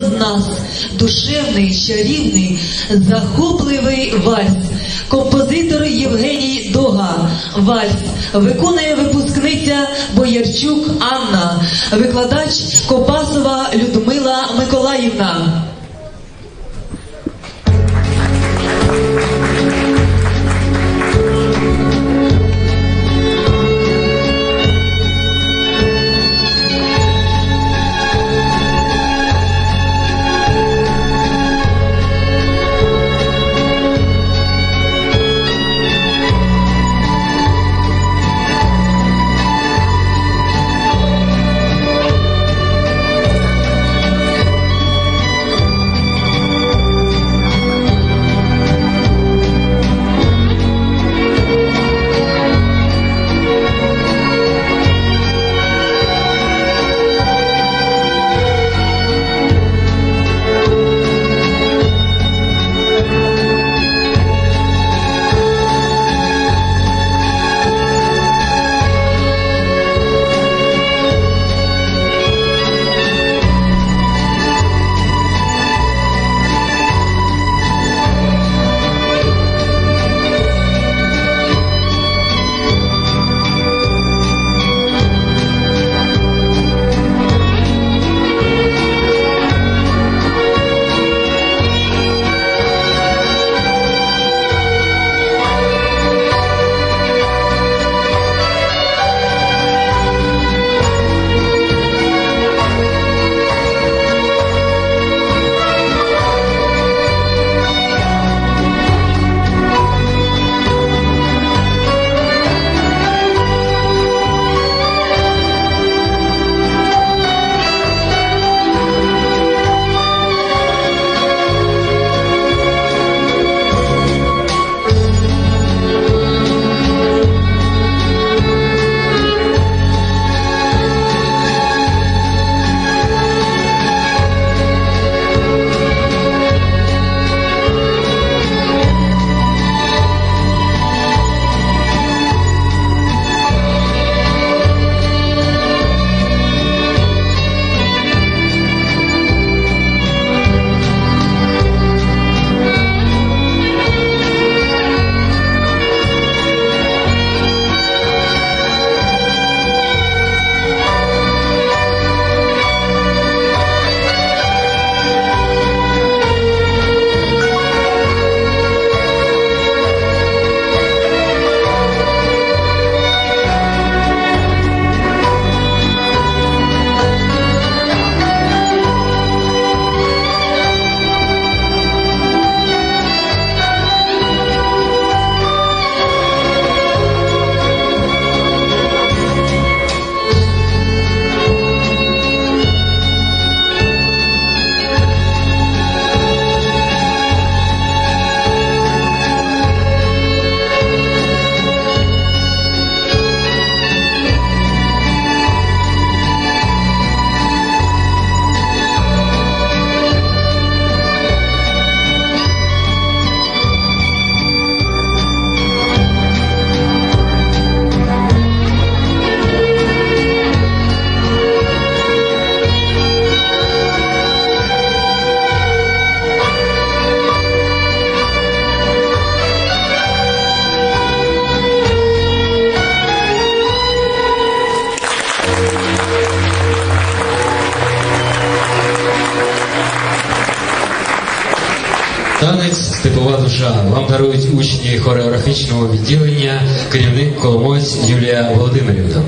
з нас душевний, чарівний, захопливий вальс. Композитор Євгеній Дога. Вальс виконує випускниця Боярчук Анна, викладач Копасова Людмила Миколаївна. Степова вам дарують учні хореографічного відділення, керівник Коломоць Юлія Володимирівна.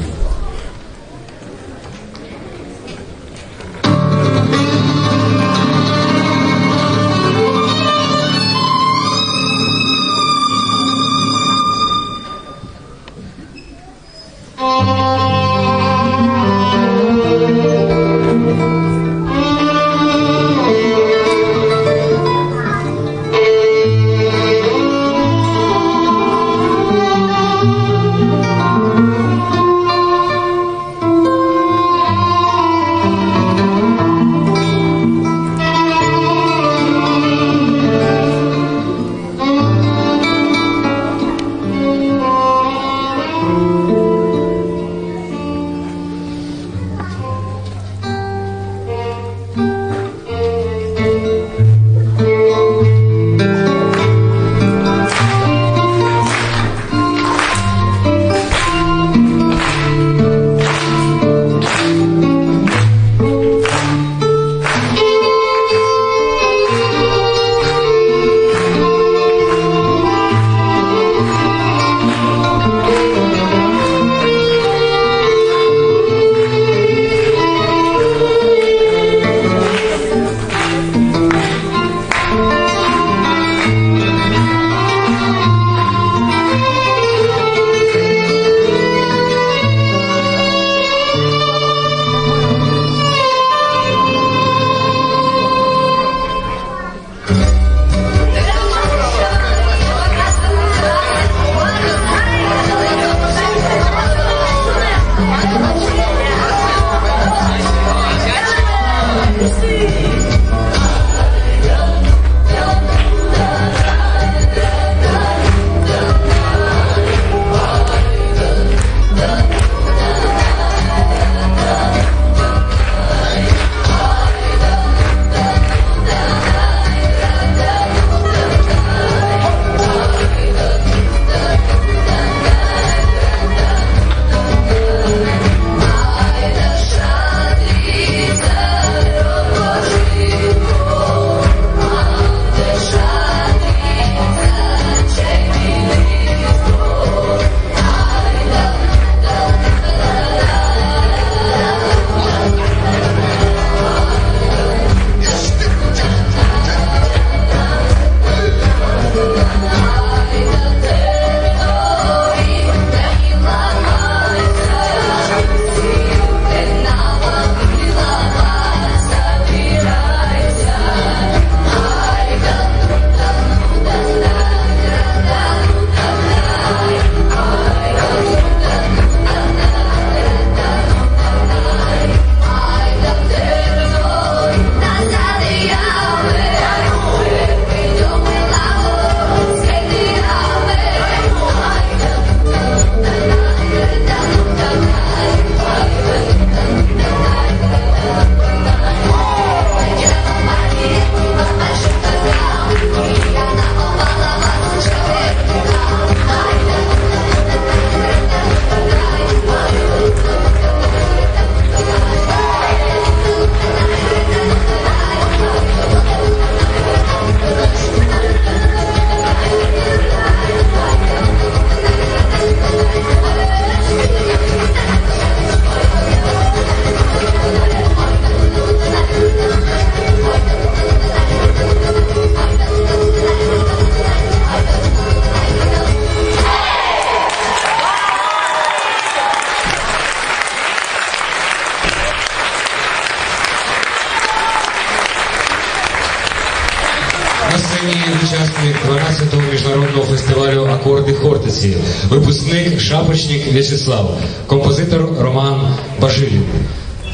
На учасник 12-го міжнародного фестивалю Акорди Хортиці, випускник Шапочник В'ячеслав, композитор Роман Бажилів,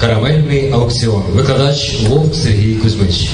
Карамельний аукціон, викладач Вовк Сергій Кузьмич.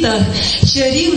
Квітах, чарівна.